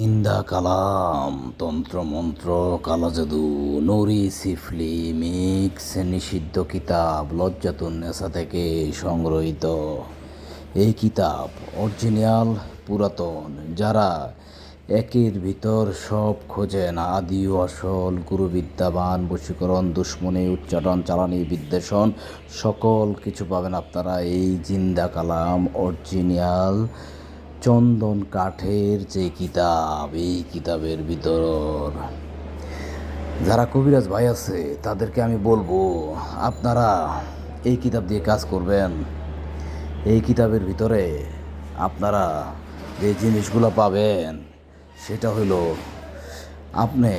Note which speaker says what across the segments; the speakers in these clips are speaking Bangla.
Speaker 1: ইন্দা কালাম, তন্ত্র তন্ত্রমন্ত্র কালাজাদু, নরি, সিফলি, মিক্স, নিষিদ্ধ কিতাব লজ্জাতুন্নেসা থেকে সংগ্রহীত। এই কিতাব অরিজিনাল, পুরাতন, যারা একের ভিতর সব খোঁজেন। আদি আসল গুরু বিদ্যাবান বশীকরণ, দুশ্মনী, উচ্চারণ, চালানি, বিদ্বেষণ, সকল কিছু পাবেন আপনারা। এই জিন্দা কালাম অরিজিনাল চন্দন কাঠের যে কিতাব, এই কিতাবের ভিতর। যারা কবিরাজ ভাই আছে, তাদেরকে আমি বলব, আপনারা এই কিতাব দিয়ে কাজ করবেন। এই কিতাবের ভিতরে আপনারা যে জিনিসগুলো পাবেন, সেটা হলো আপনি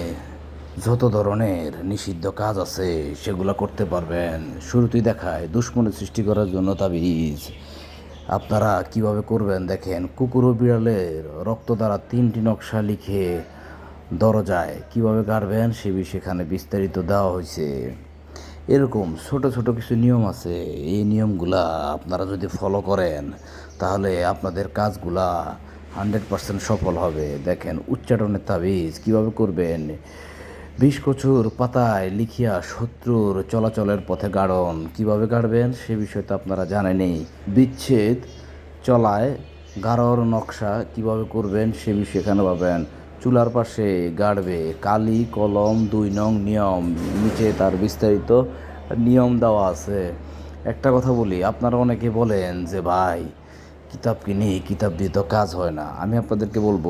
Speaker 1: যত ধরনের নিষিদ্ধ কাজ আছে, সেগুলো করতে পারবেন। শুরুতেই দেখায় দুশ্মনী সৃষ্টি করার জন্য তাবিজ। আপনারা কীভাবে করবেন? দেখেন কুকুর ও বিড়ালের রক্ত দ্বারা তিনটি নকশা লিখে দরজায় কীভাবে কাটবেন সে বিষয়ে এখানে বিস্তারিত দেওয়া হয়েছে। এরকম ছোট ছোট কিছু নিয়ম আছে। এই নিয়মগুলা আপনারা যদি ফলো করেন, তাহলে আপনাদের কাজগুলা হান্ড্রেড পার্সেন্ট সফল হবে। দেখেন, উচ্চারণের তাবিজ কীভাবে করবেন? বিষ কচুর পাতায় লিখিয়া শত্রুর চলাচলের পথে গাড়ন। কীভাবে গাড়বেন সে বিষয়ে তো আপনারা জানেনই। বিচ্ছেদ চলায় গাড়র নকশা কীভাবে করবেন সে বিষয়ে এখানে পাবেন চুলার পাশে গাড়বে কালি, কলম, দুই নং নিয়ম। নিচে তার বিস্তারিত নিয়ম দেওয়া আছে। একটা কথা বলি, আপনারা অনেকে বলেন যে, ভাই কিতাব কিনি কিতাব দিয়ে তো কাজ হয় না। আমি আপনাদেরকে বলব,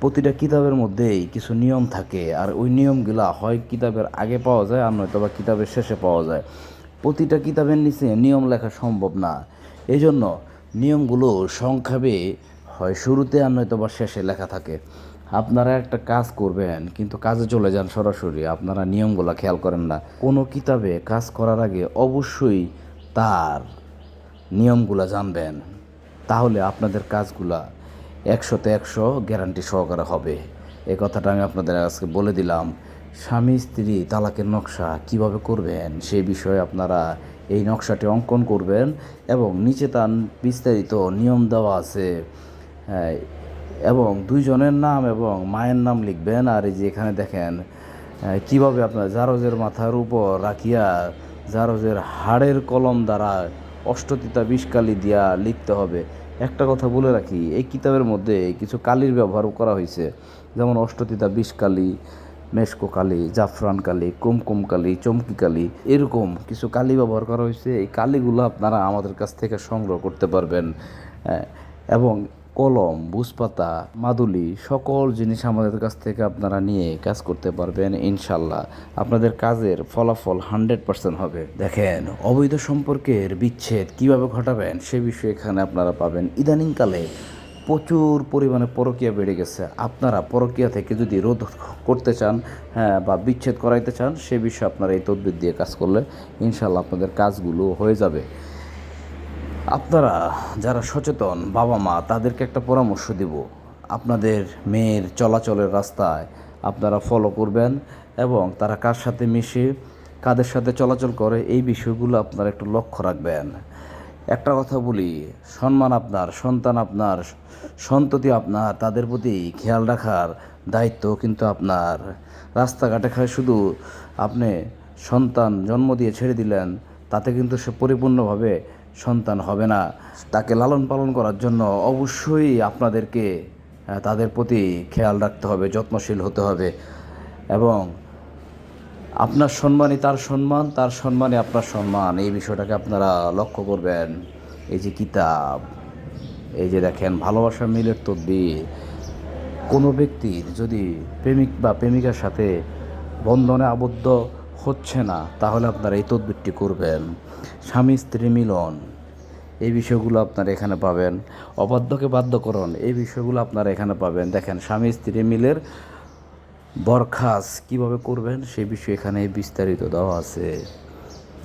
Speaker 1: প্রতিটা কিতাবের মধ্যেই কিছু নিয়ম থাকে, আর ওই নিয়মগুলা হয় কিতাবের আগে পাওয়া যায়, আর নয়তো বা কিতাবের শেষে পাওয়া যায়। প্রতিটা কিতাবের নিচে নিয়ম লেখা সম্ভব না। এই জন্য নিয়মগুলো সংক্ষেপে হয় শুরুতে আর নয়তো বা শেষে লেখা থাকে। আপনারা একটা কাজ করবেন, কিন্তু কাজে চলে যান সরাসরি। আপনারা নিয়মগুলো খেয়াল করেন না। কোনো কিতাবে কাজ করার আগে অবশ্যই তার নিয়মগুলো জানবেন। তাহলে আপনাদের কাজগুলা একশোতে একশো গ্যারান্টি সহকারে হবে। এ কথাটা আমি আপনাদের আজকে বলে দিলাম। স্বামী, স্ত্রী, তালাকের নকশা কীভাবে করবেন, সে বিষয়ে আপনারা এই নকশাটি অঙ্কন করবেন এবং নিচে তার বিস্তারিত নিয়ম দেওয়া আছে। এবং দুইজনের নাম এবং মায়ের নাম লিখবেন। আর এই যে এখানে দেখেন কীভাবে আপনার জারজের মাথার উপর রাখিয়া জারজের হাড়ের কলম দ্বারা অষ্টতিতা বিষকালি দিয়া লিখতে হবে। একটা কথা বলে রাখি এই কিতাবের মধ্যে কিছু কালির ব্যবহার করা হয়েছে যেমন অষ্টতিতা বিষকালি মেশকো কালি জাফরান কালি কুমকুম কালি চমকি কালি এরকম কিছু কালি ব্যবহার করা হয়েছে এই কালিগুলো আপনারা আমাদের কাছ থেকে সংগ্রহ করতে পারবেন। আহ, এবং কলম বুসপাতা মাদুলি সকল জিনিস আমাদের কাছ থেকে আপনারা নিয়ে কাজ করতে পারবেন, ইনশাল্লাহ। আপনাদের কাজের ফলাফল হান্ড্রেড পার্সেন্ট হবে। দেখেন, অবৈধ সম্পর্কের বিচ্ছেদ কীভাবে ঘটাবেন সে বিষয়ে এখানে আপনারা পাবেন। ইদানিংকালে প্রচুর পরিমাণে পরকীয়া বেড়ে গেছে। আপনারা পরকীয়া থেকে যদি রোধ করতে চান হ্যাঁ বা বিচ্ছেদ করাইতে চান, সে বিষয়ে আপনারা এই তদবির দিয়ে কাজ করলে ইনশাল্লাহ আপনাদের কাজগুলো হয়ে যাবে। আপনারা যারা সচেতন বাবা মা, তাদেরকে একটা পরামর্শ দিব। আপনাদের মেয়ের চলাচলের রাস্তায় আপনারা ফলো করবেন এবং তারা কার সাথে মিশে, কাদের সাথে চলাচল করে, এই বিষয়গুলো আপনারা একটু লক্ষ্য রাখবেন। একটা কথা বলি, সম্মান আপনার, সন্তান আপনার, সন্ততি আপনার, তাদের প্রতি খেয়াল রাখার দায়িত্ব কিন্তু আপনার। রাস্তাঘাটে খায় শুধু আপনি সন্তান জন্ম দিয়ে ছেড়ে দিলেন, তাতে কিন্তু সে পরিপূর্ণভাবে সন্তান হবে না। তাকে লালন পালন করার জন্য অবশ্যই আপনাদেরকে তাদের প্রতি খেয়াল রাখতে হবে, যত্নশীল হতে হবে। এবং আপনার সম্মানই তার সম্মান, তার সম্মানই আপনার সম্মান। এই বিষয়টাকে আপনারা লক্ষ্য করবেন। এই যে কিতাব, এই যে দেখেন, ভালোবাসা মিলের তদ্বির। কোনো ব্যক্তির যদি প্রেমিক বা প্রেমিকার সাথে বন্ধনে আবদ্ধ হচ্ছে না, তাহলে আপনারা এই তদবিরটি করবেন। স্বামী, স্ত্রী মিলন, এই বিষয়গুলো আপনারা এখানে পাবেন। অবাধ্যকে বাধ্যকরণ, এই বিষয়গুলো আপনারা এখানে পাবেন। দেখেন, স্বামী, স্ত্রী মিলের বরখাস কীভাবে করবেন, সেই বিষয়ে এখানে বিস্তারিত দেওয়া আছে।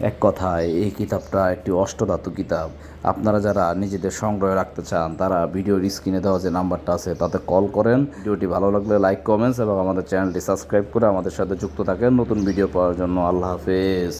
Speaker 1: এক কথায়, এই কিতাবটা একটি অষ্টধাতু কিতাব। আপনারা যারা নিজেদের সংগ্রহে রাখতে চান, তারা ভিডিওর স্ক্রিনে দেওয়া যে নাম্বারটা আছে, তাতে কল করেন। ভিডিওটি ভালো লাগলে লাইক, কমেন্টস এবং আমাদের চ্যানেলটি সাবস্ক্রাইব করে আমাদের সাথে যুক্ত থাকেন। নতুন ভিডিও পাওয়ার জন্য আল্লাহ হাফেজ।